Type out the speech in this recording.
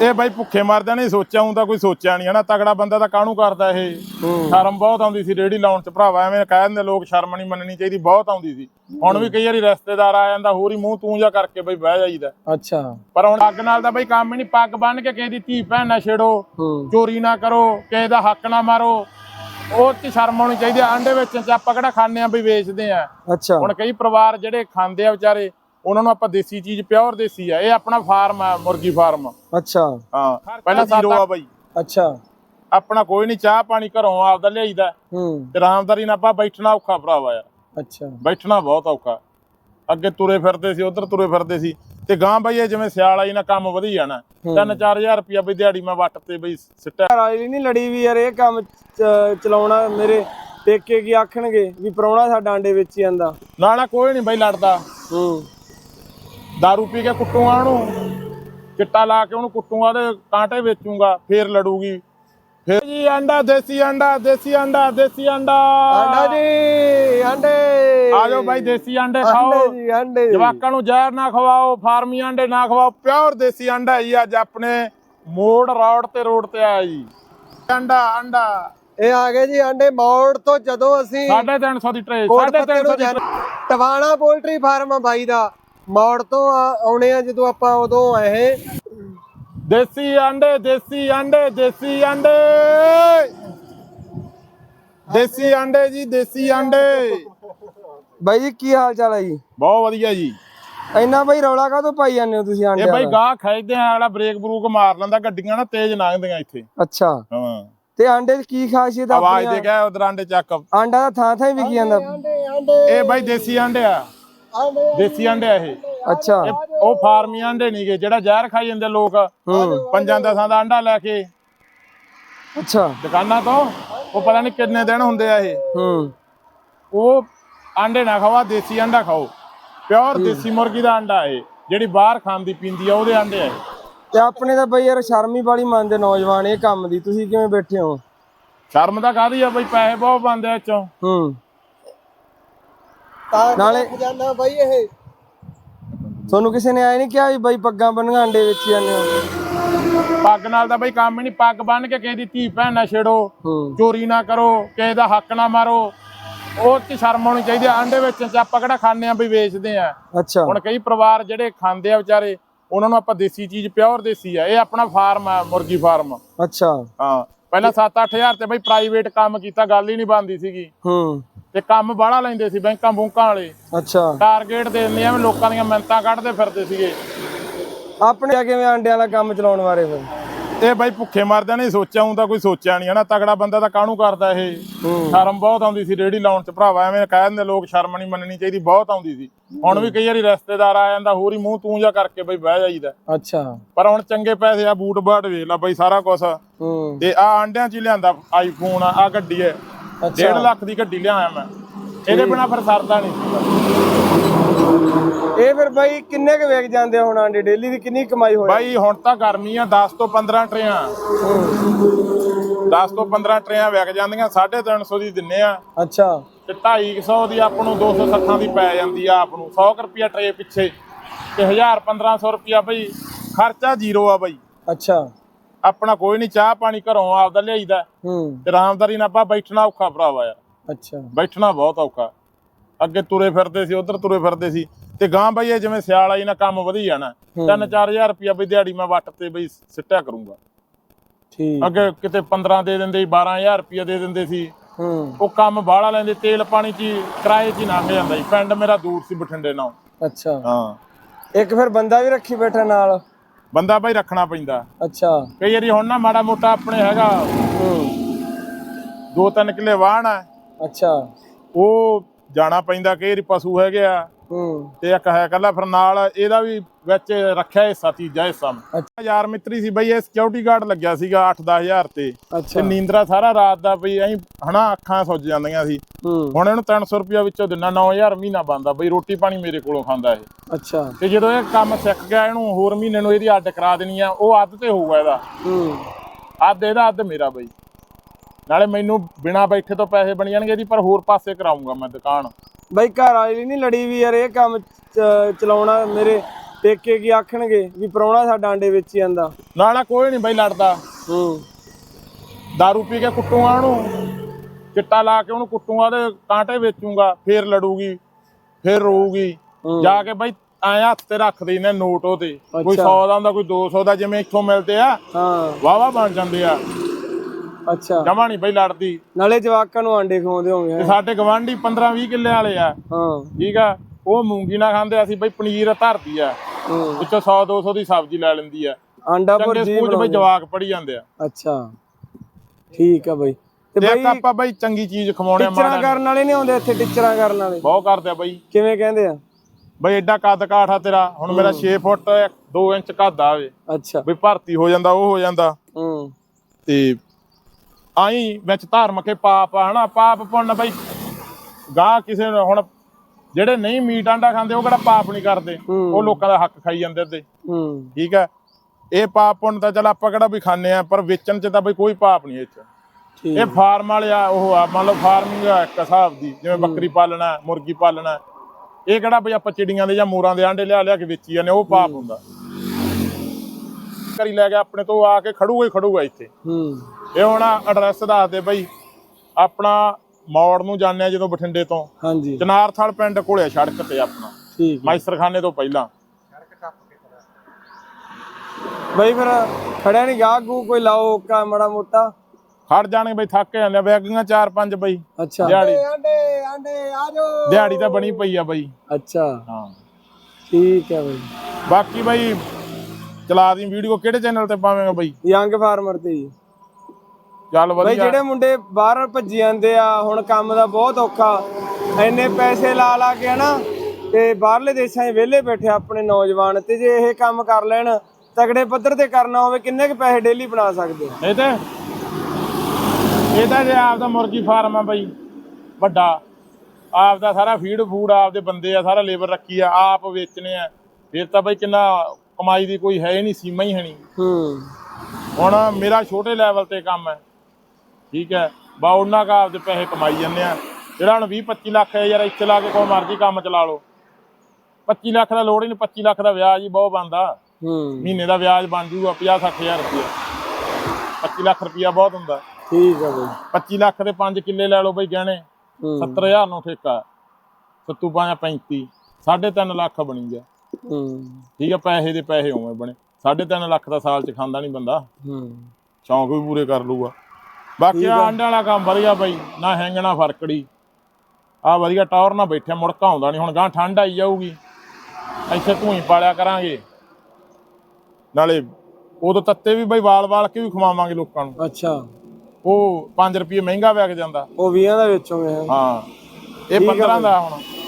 ਇਹ ਬਾਈ ਭੁੱਖੇ ਮਰਦਿਆਂ ਨੇ ਸੋਚਿਆ ਹੁੰਦਾ ਕੋਈ ਸੋਚਿਆ ਨਹੀਂ ਹਨਾ? ਤਗੜਾ ਬੰਦਾ ਤਾਂ ਕਾਹਨੂੰ ਕਰਦਾ ਇਹ? ਸ਼ਰਮ ਬਹੁਤ ਆਉਂਦੀ ਸੀ ਰੇੜੀ ਲਾਉਣ ਚ ਭਰਾਵਾ ਐਵੇਂ ਕਹਿ ਦਿੰਦੇ ਲੋਕ ਸ਼ਰਮ ਨਹੀਂ ਮੰਨਣੀ ਚਾਹੀਦੀ ਬਹੁਤ ਆਉਂਦੀ ਸੀ। ਹੁਣ ਵੀ ਕਈ ਵਾਰੀ ਰਿਸ਼ਤੇਦਾਰ ਆ ਜਾਂਦਾ ਹੋਰ ਹੀ ਮੂੰਹ ਤੂੰ ਜਾ ਕਰਕੇ ਬਈ ਬਹਿ ਜਾਈਦਾ। ਅੱਛਾ। ਪਰ ਹੁਣ ਪੱਗ ਨਾਲ ਤਾਂ ਬਈ ਕੰਮ ਹੀ ਨਹੀਂ ਪੱਗ ਬੰਨ ਕੇ ਕਿਸੇ ਦੀ ਧੀ ਭੈਣ ਨਾ ਛੇੜੋ ਚੋਰੀ ਨਾ ਕਰੋ ਕਿਸੇ ਦਾ ਹੱਕ ਨਾ ਮਾਰੋ ਉਹ ਚ ਸ਼ਰਮ ਆਉਣੀ ਚਾਹੀਦੀ ਆ। ਆਂਡੇ ਵਿੱਚ ਚ ਆਪਾਂ ਕਿਹੜਾ ਖਾਂਦੇ ਆ ਵੀ ਵੇਚਦੇ ਆ। ਅੱਛਾ। ਹੁਣ ਕਈ ਪਰਿਵਾਰ ਜਿਹੜੇ ਖਾਂਦੇ ਆ ਵਿਚਾਰੇ ਉਹਨਾਂ ਨੂੰ ਆਪਾਂ ਦੇਸੀ ਚੀਜ਼ ਪਿਓਰ ਦੇਸੀ ਆ ਇਹ ਆਪਣਾ ਫਾਰਮ ਆ ਮੁਰਗੀ ਫਾਰਮ ਅੱਛਾ। ਹਾਂ ਪਹਿਲਾਂ ਜ਼ੀਰੋ ਆ ਬਾਈ। ਅੱਛਾ। ਆਪਣਾ ਕੋਈ ਨਹੀਂ ਚਾਹ ਪਾਣੀ ਘਰੋਂ ਆਪਦਾ ਲਿਆਈਦਾ। ਹੂੰ। ਤੇ ਆਰਾਮਦਾਰੀ ਨਾਲ ਆਪਾਂ ਬੈਠਣਾ ਔਖਾ ਭਰਾਵਾ ਯਾਰ ਅੱਛਾ। ਬੈਠਣਾ ਬਹੁਤ ਔਖਾ। ਅੱਗੇ ਤੁਰੇ ਫਿਰਦੇ ਸੀ ਉਧਰ ਤੁਰੇ ਫਿਰਦੇ ਸੀ। ਤੇ ਗਾਂ ਬਈ ਇਹ ਜਿਵੇਂ ਸਿਆਲ ਆਈ ਨਾ ਕੰਮ ਵਧੀ ਜਾਣਾ। 3-4000 ਰੁਪਇਆ ਬਈ ਦਿਹਾੜੀ ਮੈਂ ਵੱਟ ਤੇ ਬਈ ਘਰ ਵਾਲੀ ਨਹੀਂ ਲੜੀ ਵੀ ਯਾਰ ਇਹ ਕੰਮ ਚ- ਚਲਾਉਣਾ ਮੇਰੇ ਪੇਕੇ ਕੀ ਆਖਣਗੇ ਵੀ ਪ੍ਰਾਹੁਣਾ ਸਾਡਾ ਆਂਡੇ ਵਿੱਚ ਹੀ ਆਂਦਾ ਨਾਲਾ ਕੋਈ ਨਹੀਂ ਬਈ ਲੜਦਾ। ਹੂੰ। दारू ਪੀ ਕੇ ਕੁੱਟੂਗਾ ਉਹਨੂੰ ਚਿੱਟਾ ਲਾ ਕੇ ਉਹਨੂੰ ਕੁੱਟੂਗਾ ਤੇ ਕਾਂਟੇ ਵੇਚੂਗਾ ਫੇਰ ਲੜੂਗੀ ਫੇਰ ਜੀ ਆਂਡਾ ਦੇਸੀ ਆਂਡਾ ਦੇਸੀ ਆਂਡਾ ਦੇਸੀ ਆਂਡਾ ਆਂਡਾ ਜੀ ਆਂਡੇ ਆ ਜਾਓ ਬਾਈ ਦੇਸੀ ਆਂਡੇ ਖਾਓ ਜੀ ਆਂਡੇ ਜਵਾਕਾਂ ਨੂੰ ਜ਼ਹਿਰ ਨਾ ਖਵਾਓ ਫਾਰਮੀ ਆਂਡੇ ਨਾ ਖਵਾਓ ਪਿਓਰ ਦੇਸੀ ਹੈ ਜੀ ਅੱਜ ਆਪਣੇ ਮੋੜ ਰੋਡ ਤੇ ਰੋਡ ਤੇ ਆਇਆ ਜੀ ਆਂਡਾ ਆਂਡਾ ਇਹ ਆ ਗਏ ਜੀ ਆਂਡੇ ਮੌੜ ਤੋਂ ਜਦੋਂ ਅਸੀਂ 350 ਦੀ ਟਰੇ ਕੋਟ 350 ਨੂੰ ਦੀ ਟਵਾਣਾ ਪੋਲਟਰੀ ਫਾਰਮ ਆ ਬਾਈ ਦਾ ਮੌੜ ਤੋਂ ਆ- ਆਉਣੇ ਆ ਜਦੋਂ ਆਪਾਂ ਉਦੋਂ ਆਏ ਦੇਸੀ ਆਂਡੇ ਦੇਸੀ ਆਂਡੇ ਦੇਸੀ ਆਂਡੇ ਦੇਸੀ ਆਂਡੇ ਜੀ ਦੇਸੀ ਆਂਡੇ ਬਾਈ ਜੀ ਕੀ ਹਾਲ ਚਾਲ ਹੈ ਜੀ? ਬਹੁਤ ਵਧੀਆ ਜੀ। ਇੰਨਾ ਬਾਈ ਰੌਲਾ ਕਾਹਤੋਂ ਪਾਈ ਜਾਂਦੇ ਹੋ ਤੁਸੀਂ ਆਂਡੇ ਇਹ ਬਾਈ? ਗਾਹ ਖਾਈਦੇ ਆ ਅਗਲਾ ਬ੍ਰੇਕ ਬਰੂਕ ਮਾਰ ਲੈਂਦਾ ਗੱਡੀਆਂ ਨਾ ਤੇਜ਼ ਲੰਘਦੀਆਂ ਇੱਥੇ। ਅੱਛਾ। ਹਾਂ। ਤੇ ਆਂਡੇ 'ਚ ਕੀ ਖਾਸੀਅਤ ਆਵਾਜ਼ ਆਪਣੀ ਦੇ ਕੇ ਉਧਰ ਆਂਡੇ ਚੱਕ। ਆਂਡਾ ਦਾ ਥਾਂ ਥਾਂ ਹੀ ਵਿਕੀ ਜਾਂਦਾ। ਇਹ ਬਾਈ ਦੇਸੀ ਆਂਡੇ ਆ। ਦੇਸੀ ਆਂਡੇ ਆ ਇਹ। ਅੱਛਾ। ਇਹ ਉਹ ਫਾਰਮੀ ਆਂਡੇ ਨਹੀਂਗੇ ਜਿਹੜਾ ਜ਼ਹਿਰ ਖਾਈ ਜਾਂਦੇ ਲੋਕ। ਹੂੰ। ਪੰਜਾਂ ਦਸਾਂ ਦਾ ਆਂਡਾ ਲੈ ਕੇ। ਅੱਛਾ। ਦੁਕਾਨਾਂ ਤੋਂ ਉਹ ਪਤਾ ਨਹੀਂ ਕਿੰਨੇ ਦਿਨ ਹੁੰਦੇ ਆ ਇਹ। ਹੂੰ। ਉਹ ਆਂਡੇ ਨਾ ਆਹ ਦੇਸੀ ਆਂਡਾ ਖਾਓ। ਪਿਓਰ ਦੇਸੀ ਮੁਰਗੀ ਦਾ ਆਂਡਾ ਇਹ ਜਿਹੜੀ ਬਾਹਰ ਖਾਂਦੀ ਪੀਂਦੀ ਆ ਉਹਦੇ ਆਂਡੇ ਆ। ਤੇ ਆਪਣੇ ਤਾਂ ਬਈ ਯਾਰ ਸ਼ਰਮੀ ਵਾਲੀ ਮੰਨਦੇ ਨੌਜਵਾਨ ਇਹ ਕੰਮ ਦੀ ਤੁਸੀਂ ਕਿਵੇਂ ਬੈਠੇ ਹੋ? ਸ਼ਰਮ ਤਾਂ ਕਾਹਦੀ ਆ ਬਈ ਪੈਸੇ ਬਹੁਤ ਬੰਦੇ ਆ ਚੋਂ। ਹੂੰ। ਨਾਲੇ ਖਜ਼ਾਨਾ ਬਾਈ ਇਹ। ਤੁਹਾਨੂੰ ਕਿਸੇ ਨੇ ਆਏ ਨਹੀਂ ਕਿਹਾ ਵੀ ਬਾਈ ਪੱਗਾਂ ਬੰਨ੍ਹੀਆਂ ਅੰਡੇ ਵਿੱਚ ਜਾਂਦੇ ਹੋ? ਪੱਗ ਨਾਲ ਤਾਂ ਬਈ ਕੰਮ ਹੀ ਨਹੀਂ। ਪੱਗ ਬੰਨ ਕੇ ਕਿਸੇ ਦੀ ਧੀ ਭੈਣ ਨਾ ਛੇੜੋ ਹੂੰ। ਚੋਰੀ ਨਾ ਕਰੋ ਕਿਸੇ ਦਾ ਹੱਕ ਨਾ ਮਾਰੋ। ਉਹ ਚ ਸ਼ਰਮ ਆਉਣੀ ਚਾਹੀਦੀ ਆ। ਆਂਡੇ ਵਿੱਚ ਚ ਆਪਾਂ ਕਿਹੜਾ ਖਾਂਦੇ ਆ ਵੀ ਵੇਚਦੇ ਆ। ਅੱਛਾ। ਹੁਣ ਕਈ ਪਰਿਵਾਰ ਜਿਹੜੇ ਖਾਂਦੇ ਆ ਵਿਚਾਰੇ ਉਹਨਾਂ ਨੂੰ ਆਪਾਂ ਦੇਸੀ ਚੀਜ਼ ਪਿਓਰ ਦੇਸੀ ਆ। ਇਹ ਆਪਣਾ ਫਾਰਮ ਆ ਮੁਰਗੀ ਫਾਰਮ। ਅੱਛਾ। ਹਾਂ। ਪਹਿਲਾਂ 7-8000 ਤੇ ਬਈ ਪ੍ਰਾਈਵੇਟ ਕੰਮ ਕੀਤਾ ਗੱਲ ਹੀ ਨਹੀਂ ਬਣਦੀ ਸੀਗੀ। ਹੂੰ। ਤੇ ਕੰਮ ਬਾਹਲਾ ਲੈਂਦੇ ਸੀ ਬੈਂਕਾਂ ਬੁੰਕਾਂ ਵਾਲੇ। ਅੱਛਾ। ਟਾਰਗੇਟ ਦੇ ਦਿੰਦੇ ਐਵੇਂ ਲੋਕਾਂ ਦੀਆਂ ਮਿੰਤਾਂ ਕੱਢਦੇ ਫਿਰਦੇ ਸੀਗੇ। ਆਪਣੇ ਕਿਵੇਂ ਅੰਡਿਆਂ ਵਾਲਾ ਕੰਮ ਚਲਾਉਣ ਬਾਰੇ ਫਿਰ? ਇਹ ਬਾਈ ਭੁੱਖੇ ਮਰਦਿਆਂ ਨੇ ਸੋਚਿਆ ਹੁੰਦਾ ਕੋਈ ਸੋਚਿਆ ਨਹੀਂ ਹਨਾ। ਤਗੜਾ ਬੰਦਾ ਤਾਂ ਕਾਹਨੂੰ ਕਰਦਾ ਇਹ? ਸ਼ਰਮ ਬਹੁਤ ਆਉਂਦੀ ਸੀ ਰੇੜੀ ਲਾਉਣ ਚ। ਭਰਾਵਾ ਐਵੇਂ ਕਹਿ ਦਿੰਦੇ ਲੋਕ ਸ਼ਰਮ ਨਹੀਂ ਮੰਨਣੀ ਚਾਹੀਦੀ ਬਹੁਤ ਆਉਂਦੀ ਸੀ। ਹੁਣ ਵੀ ਕਈ ਵਾਰੀ ਰਿਸ਼ਤੇਦਾਰ ਆ ਜਾਂਦਾ ਹੋਰ ਹੀ ਮੂੰਹ ਤੂੰ ਜਾ ਕਰਕੇ ਬਈ ਬਹਿ ਜਾਈਦਾ। ਅੱਛਾ। ਪਰ ਹੁਣ ਚੰਗੇ ਪੈਸੇ ਆ ਬੂਟ ਬਾਟ ਵੇਖ ਲਾ ਬਈ ਸਾਰਾ ਕੁਝ ਤੇ ਆ ਆਂਡਿਆਂ ਚ ਹੀ ਲਿਆਂਦਾ ਆਈਫੋਨ ਆ ਗੱਡੀ ਹੈ 1.5 ਲੱਖ ਦੀ ਗੱਡੀ ਲਿਆਇਆ ਮੈਂ। ਇਹਦੇ ਬਿਨਾ ਫਿਰ ਸਰਦਾ ਨਹੀਂ। ਸੀਗਾ ਇਹ ਫਿਰ ਬਾਈ ਕਿੰਨੇ ਕੁ ਵੇਚ ਜਾਂਦੇ ਹੁਣ ਆਂਡੇ? ਡੇਲੀ ਦੀ ਕਿੰਨੀ ਕਮਾਈ ਹੋਈ ਬਾਈ ਹੁਣ ਤਾਂ ਗਰਮੀ ਆ 10 ਤੋਂ 15 ਟਰੇਆਂ। 10 ਤੋਂ 15 ਟਰੇਆਂ ਵਿਕ ਜਾਂਦੀਆਂ 350 ਦੀ ਦਿੰਨੇ ਆ। ਅੱਛਾ। ਤੇ 250 ਦੀ ਆਪ ਨੂੰ 260 ਦੀ ਪੈ ਜਾਂਦੀ ਆ ਆਪ ਨੂੰ। 100 ਰੁਪਿਆ ਟਰੇ ਪਿੱਛੇ। ਤੇ 1000 1500 ਰੁਪਿਆ ਬਈ। ਖਰਚਾ ਜ਼ੀਰੋ ਆ ਬਈ। ਅੱਛਾ। ਆਪਣਾ ਕੋਈ ਨਹੀਂ ਚਾਹ ਪਾਣੀ ਘਰੋਂ ਆਪਦਾ ਲਿਆਈਦਾ। ਹੂੰ। ਤੇ ਆਰਾਮਦਾਰੀ ਨਾਲ ਆਪਾਂ ਬੈਠਣਾ ਔਖਾ ਭਰਾਵਾ ਯਾਰ। ਅੱਛਾ। ਬੈਠਣਾ ਬਹੁਤ ਔਖਾ। ਅੱਗੇ ਤੁਰੇ ਫਿਰਦੇ ਸੀ ਉਧਰ ਤੁਰੇ ਫਿਰਦੇ ਸੀ। ਤੇ ਗਾਂ ਬਈ ਇਹ ਜਿਵੇਂ ਸਿਆਲ ਆਈ ਨਾ ਕੰਮ ਵਧੀ ਜਾਣਾ। 3-4000 ਰੁਪਿਆ ਬਈ ਦਿਹਾੜੀ ਮੈਂ ਵੱਟ ਤੇ ਬਈ ਸਿੱਟਿਆ ਕਰੂੰਗਾ। ਠੀਕ। ਅੱਗੇ ਕਿਤੇ 15 ਦੇ ਦਿੰਦੇ ਸੀ 12000 ਰੁਪਇਆ ਦੇ ਦਿੰਦੇ ਸੀ। ਹੂੰ। ਉਹ ਕੰਮ ਬਾਹਲਾ ਲੈਂਦੇ ਤੇਲ ਪਾਣੀ ਚ ਕਿਰਾਏ ਚ ਲੰਘ ਜਾਂਦਾ ਪਿੰਡ ਮੇਰਾ ਦੂਰ ਸੀ ਬਠਿੰਡੇ ਨਾਲ। ਅੱਛਾ। ਹਾਂ। ਇੱਕ ਫਿਰ ਬੰਦਾ ਵੀ ਰੱਖੀ ਬੈਠਾ ਨਾਲ। ਬੰਦਾ ਬਈ ਰੱਖਣਾ ਪੈਂਦਾ। ਅੱਛਾ। ਕਈ ਵਾਰੀ ਹੁਣ ਨਾ ਮਾੜਾ ਮੋਟਾ ਆਪਣੇ ਹੈਗਾ ਦੋ ਤਿੰਨ ਕਿੱਲੇ ਵਾਹਣ ਆ। ਅੱਛਾ। ਉਹ ਜਾਣਾ ਪੈਂਦਾ ਕਈ ਵਾਰੀ ਪਸ਼ੂ ਹੈਗੇ ਆ। ਹੂੰ। ਤੇ ਇੱਕ ਹੈ ਕੱਲਾ ਫਿਰ ਨਾਲ ਇਹਦਾ ਵੀ ਵਿੱਚ ਰੱਖਿਆ ਹਿੱਸਾ ਤੀਜਾ ਹਿੱਸਾ। ਅੱਛਾ। ਯਾਰ ਮਿੱਤਰੀ ਸੀ ਬਈ ਇਹ ਸਿਕਿਉਰਿਟੀ ਗਾਰਡ ਲੱਗਿਆ ਸੀਗਾ 8-10000 ਤੇ ਤੇ। ਅੱਛਾ। ਨੀਂਦਰਾ ਸਾਰਾ ਰਾਤ ਦਾ ਬਈ ਐਂ ਹਨਾ ਅੱਖਾਂ ਸੁੱਜ ਜਾਂਦੀਆਂ ਸੀ। ਹੂੰ। ਹੁਣ ਇਹਨੂੰ 300 ਰੁਪਇਆ ਵਿੱਚੋਂ ਦਿਨਾ 9000 ਮਹੀਨਾ ਬੰਦਾ ਬਈ ਰੋਟੀ ਪਾਣੀ ਮੇਰੇ ਕੋਲੋਂ ਖਾਂਦਾ ਇਹ। ਅੱਛਾ। ਤੇ ਜਦੋਂ ਇਹ ਕੰਮ ਸਿੱਖ ਗਿਆ ਇਹਨੂੰ ਹੋਰ ਮਹੀਨੇ ਨੂੰ ਇਹਦੀ ਅੱਡ ਕਰਾ ਦੇਣੀ ਆ ਉਹ ਅੱਧ ਤੇ ਹੋਊਗਾ ਇਹਦਾ। ਹੂੰ। ਅੱਧ ਇਹਦਾ ਅੱਧ ਮੇਰਾ ਬਈ। ਨਾਲੇ ਮੈਨੂੰ ਬਿਨਾ ਬੈਠੇ ਤੋਂ ਪੈਸੇ ਬਣ ਜਾਣਗੇ ਇਹਦੀ ਪਰ ਹੋਰ ਪਾਸੇ ਕਰਾਉਂਗਾ ਮੈਂ ਦੁਕਾਨ। ਬਾਈ ਘਰ ਵਾਲੀ ਨਹੀਂ ਲੜੀ ਵੀ ਯਾਰ ਇਹ ਕੰਮ ਚਲਾਉਣਾ ਮੇਰੇ ਪੇਕੇ ਕੀ ਆਖਣਗੇ ਵੀ ਪ੍ਰਾਹੁਣਾ ਸਾਡਾ ਆਂਡੇ ਵੇਚੀ ਜਾਂਦਾ। ਨਾ ਨਾ ਕੋਈ ਨਹੀਂ ਬਈ ਲੜਦਾ। ਹੂੰ। दारू ਪੀ ਕੇ ਕੁੱਟੂਗਾ ਉਹਨੂੰ। ਚਿੱਟਾ ਲਾ ਕੇ ਉਹਨੂੰ ਕੁੱਟੂਗਾ ਤੇ ਕਾਂਟੇ ਵੇਚੂਗਾ ਫੇਰ ਲੜੂਗੀ ਫੇਰ ਰੋਊਗੀ। ਜਾ ਕੇ ਬਈ ਐ ਹੱਥ ਤੇ ਰੱਖ ਦੇ ਨੇ ਨੋਟ ਉਹਦੇ। ਕੋਈ ਅੱਛਾ। 100 ਦਾ ਹੁੰਦਾ ਕੋਈ 200 ਦਾ ਜਿਵੇਂ ਇੱਥੋਂ ਮਿਲਦੇ ਆ। ਹਾਂ। ਵਾਵਾ ਬਣ ਜਾਂਦੇ ਆ। ਅੱਛਾ। ਜਮਾ ਨਹੀਂ ਬਈ ਲੜਦੀ। ਨਾਲੇ ਜਵਾਕਾਂ ਨੂੰ ਆਂਡੇ ਖਵਾਉਂਦੇ ਹੋਗੇ ਤੇ? ਸਾਡੇ ਗਵਾਂਢੀ 15 20 ਕਿੱਲੇ ਵਾਲੇ ਆ। ਹਾਂ। ਠੀਕ ਆ? ਉਹ ਮੂੰਗੀ ਨਾ ਖਾਂਦੇ ਅਸੀਂ ਬਈ ਪਨੀਰ ਧਰਦੀ ਆ। ਵਿੱਚੋਂ 100 200 ਦੀ ਸਬਜ਼ੀ ਲੈ ਲੈਂਦੀ ਆ। ਆਂਡਾ ਚੰਗੇ ਭੁਰਜੀ ਸਕੂਲ ਬਈ। ਜਵਾਕ ਪੜੀ ਜਾਂਦੇ ਆ। ਅੱਛਾ। ਠੀਕ ਆ ਬਈ। ਤੇ ਬਈ ਆਪਾਂ ਬਈ ਚੰਗੀ ਚੀਜ਼ ਖਵਾਉਣੇ ਆ ਟੀਚਰਾਂ ਕਰਨ ਵਾਲੇ ਨਹੀਂ ਆਉਂਦੇ ਇੱਥੇ ਟੀਚਰਾਂ ਕਰਨ ਵਾਲੇ। ਬਹੁਤ ਕਰਦੇ ਆ ਬਈ। ਕਿਵੇਂ ਕਹਿੰਦੇ ਆ? ਬਈ ਐਡਾ ਕੱਦ ਕਾਠ ਆ ਤੇਰਾ। ਹੁਣ ਮੇਰਾ 6 ਫੁੱਟ 2 ਇੰਚ ਕੱਦ ਆਵੇ। ਅੱਛਾ। ਬਈ ਭਰਤੀ ਹੋ ਜਾਂਦਾ ਉਹ ਹੋ ਜਾਂਦਾ। ਹੂੰ। ਤੇ ਆਈ ਵਿੱਚ ਧਾਰਮਿਕ ਇਹ ਪਾਪ ਆ ਹਨਾ? ਪਾਪ ਪੁੰਨ ਬਈ। ਗਾਹ ਕਿਸੇ ਨੂੰ ਹੁਣ ਜਿਹੜੇ ਨਹੀਂ ਮੀਟ ਆਂਡਾ ਖਾਂਦੇ ਉਹ ਕਿਹੜਾ ਪਾਪ ਨਹੀਂ ਕਰਦੇ। ਉਹ ਲੋਕਾਂ ਦਾ ਹੱਕ ਖਾਈ ਜਾਂਦੇ ਤੇ ਠੀਕ ਹੈ? ਇਹ ਪਾਪ ਪੁੰਨ ਤਾਂ ਚਲ ਆਪਾਂ ਕਿਹੜਾ ਵੀ ਖਾਂਦੇ ਆ ਪਰ ਵੇਚਣ ਚ ਤਾਂ ਬਈ ਕੋਈ ਪਾਪ ਨਹੀਂ ਇਹ ਚ ਠੀਕ। ਇਹ ਫਾਰਮ ਵਾਲੇ ਆ ਉਹ ਆ ਮੰਨ ਲਓ ਫਾਰਮਿੰਗ ਆ ਇੱਕ ਹਿਸਾਬ ਦੀ ਜਿਵੇਂ ਬੱਕਰੀ ਪਾਲਣਾ ਮੁਰਗੀ ਪਾਲਣਾ। ਇਹ ਕਿਹੜਾ ਬਈ ਆਪਾਂ ਚਿੜੀਆਂ ਦੇ ਜਾਂ ਮੋਰਾਂ ਦੇ ਆਂਡੇ ਲਿਆ ਲਿਆ ਕੇ ਵੇਚੀ ਜਾਂਦੇ ਉਹ ਪਾਪ ਹੁੰਦਾ। ਕਰੀ ਲੈ ਗਿਆ ਆਪਣੇ ਤੋਂ ਆ ਕੇ ਖੜੂਗਾ ਹੀ ਖੜੂਗਾ ਇੱਥੇ। ਹੂੰ। ਇਹ ਹੁਣ ਐਡਰੈਸ ਦੱਸ ਦੇ ਬਈ ਆਪਣਾ ਮੌੜ ਨੂੰ ਜਾਂਦੇ ਆ ਜਦੋਂ ਬਠਿੰਡੇ ਤੋਂ। ਹਾਂਜੀ। ਚਨਾਰਥਲ ਪਿੰਡ ਕੋਲੇ ਆ ਸੜਕ ਤੇ ਆਪਣਾ। ਠੀਕ ਹੈ। ਮਾਈਸਰਖਾਨੇ ਤੋਂ ਪਹਿਲਾਂ। ਬਈ ਫਿਰ ਖੜਿਆ ਨਹੀਂ ਗਾਹ ਗੂ ਕੋਈ ਲਾਓ ਕਾ ਮੜਾ ਮੋਟਾ? ਖੜ ਜਾਣਗੇ ਬਈ ਥੱਕ ਜਾਂਦੇ ਆ। ਵੈਗੀਆਂ ਚਾਰ ਪੰਜ ਬਈ। ਅੱਛਾ। ਦਿਹਾੜੀ। ਆਂਡੇ ਆਂਡੇ ਆ ਜਾਓ। ਦਿਹਾੜੀ ਤਾਂ ਬਣੀ ਪਈ ਆ ਬਈ। ਅੱਛਾ। ਹਾਂ। ਠੀਕ ਹੈ ਬਈ। ਬਾਕੀ ਬਈ ਚਲਾ ਦੀ ਵੀਡੀਓ ਕਿਹੜੇ ਚੈਨਲ ਤੇ ਪਾਵੇਂਗਾ ਬਈ? ਯੰਗ ਫਾਰਮਰ ਤੇ ਜੀ। ਚੱਲ ਬਈ ਵਧੀਆ। ਜਿਹੜੇ ਮੁੰਡੇ ਬਾਹਰ ਭੱਜੀ ਜਾਂਦੇ ਆ ਹੁਣ ਕੰਮ ਦਾ ਬਹੁਤ ਔਖਾ। ਇੰਨੇ ਪੈਸੇ ਲਾ ਲਾ ਕੇ ਹਨਾ ਤੇ ਬਾਹਰਲੇ ਦੇਸ਼ਾਂ 'ਚ ਵਿਹਲੇ ਬੈਠੇ ਆ ਆਪਣੇ ਨੌਜਵਾਨ ਤੇ ਜੇ ਇਹ ਕੰਮ ਕਰ ਲੈਣ ਤਗੜੇ ਪੱਧਰ ਤੇ ਕਰਨਾ ਹੋਵੇ ਕਿੰਨੇ ਕੁ ਪੈਸੇ ਡੇਲੀ ਬਣਾ ਸਕਦੇ ਆ? ਇਹ ਤੇ ਇਹ ਤਾਂ ਜੇ ਆਪਦਾ ਮੁਰਗੀ ਫਾਰਮ ਆ ਬਈ ਵੱਡਾ। ਆਪਦਾ ਸਾਰਾ ਫੀਡ ਫੂਡ ਆਪਦੇ ਬੰਦੇ ਆ ਸਾਰਾ ਲੇਬਰ ਰੱਖੀ ਆ ਆਪ ਵੇਚਣੇ ਆ। ਫਿਰ ਤਾਂ ਬਈ ਕਿੰਨਾ ਕਮਾਈ ਦੀ ਕੋਈ ਹੈ ਹੀ ਨਹੀਂ ਸੀਮਾ ਹੀ ਹੈ ਨਹੀਂ। ਹੂੰ। ਹੁਣ ਮੇਰਾ ਛੋਟੇ ਲੈਵਲ ਤੇ ਕੰਮ ਹੈ। ਠੀਕ ਹੈ। ਬਾ ਉਹਨਾਂ ਕਾ ਆਪਦੇ ਪੈਸੇ ਕਮਾਈ ਜਾਂਦੇ ਆ। ਜਿਹੜਾ ਹੁਣ 20 25 ਲੱਖ ਹੈ ਯਾਰ ਇੱਥੇ ਲਾ ਕੇ ਕੋਈ ਮਰਜ਼ੀ ਕੰਮ ਚਲਾ ਲਓ। 25 ਲੱਖ ਦਾ ਲੋੜ ਹੀ ਨਹੀਂ 25 ਲੱਖ ਦਾ ਵਿਆਜ ਹੀ ਬਹੁਤ ਬਣਦਾ। ਹੂੰ। ਮਹੀਨੇ ਦਾ ਵਿਆਜ ਬਣ ਜੂਗਾ 50 60000 ਰੁਪਇਆ। 25 ਲੱਖ ਰੁਪਇਆ ਬਹੁਤ ਹੁੰਦਾ। ਠੀਕ ਆ ਬਈ। 25 ਲੱਖ ਦੇ 5 ਕਿੱਲੇ ਲੈ ਲਓ ਬਈ ਗਹਿਣੇ। ਹੂੰ। 70000 ਨੂੰ ਠੇਕਾ। ਸੱਤੂ ਪੰਜਾ 35 3.5 ਲੱਖ ਬਣੀ ਗਿਆ। ਹੂੰ। ਠੀਕ ਹੈ ਪੈਸੇ ਦੇ ਪੈਸੇ ਉਵੇਂ ਬਣੇ। 3.5 ਲੱਖ ਦਾ ਸਾਲ ਚ ਖਾਂਦਾ ਨਹੀਂ ਬੰਦਾ। ਹੂੰ। ਸ਼ੌਂਕ ਵੀ ਪੂਰੇ ਕਰ ਲੂਗਾ ਬਾਕੀ ਆਹ ਆਂਡਿਆਂ ਵਾਲਾ ਕੰਮ ਵਧੀਆ ਬਈ ਨਾ ਹੈਂਗਣਾ ਫਰਕੜੀ। ਆ ਵਧੀਆ ਟੌਰ ਨਾਲ ਬੈਠਿਆ ਮੁੜਕਾ ਆਉਂਦਾ ਨਹੀਂ। ਹੁਣ ਗਾਂ ਠੰਡ ਆਈ ਜਾਊਗੀ। ਇੱਥੇ ਧੂਈ ਪਾਲਿਆ ਕਰਾਂਗੇ। ਨਾਲੇ ਉਦੋਂ ਤੱਤੇ ਵੀ ਬਈ ਵਾਲ ਵਾਲ ਕੇ ਵੀ ਖਵਾਵਾਂਗੇ ਲੋਕਾਂ ਨੂੰ। ਅੱਛਾ। ਉਹ 5 ਰੁਪਏ ਮਹਿੰਗਾ ਵਿਕ ਜਾਂਦਾ। ਉਹ 20 ਦਾ ਵੇਚੋਗੇ। ਹਾਂ ਇਹ 15 ਦਾ ਹੁਣ।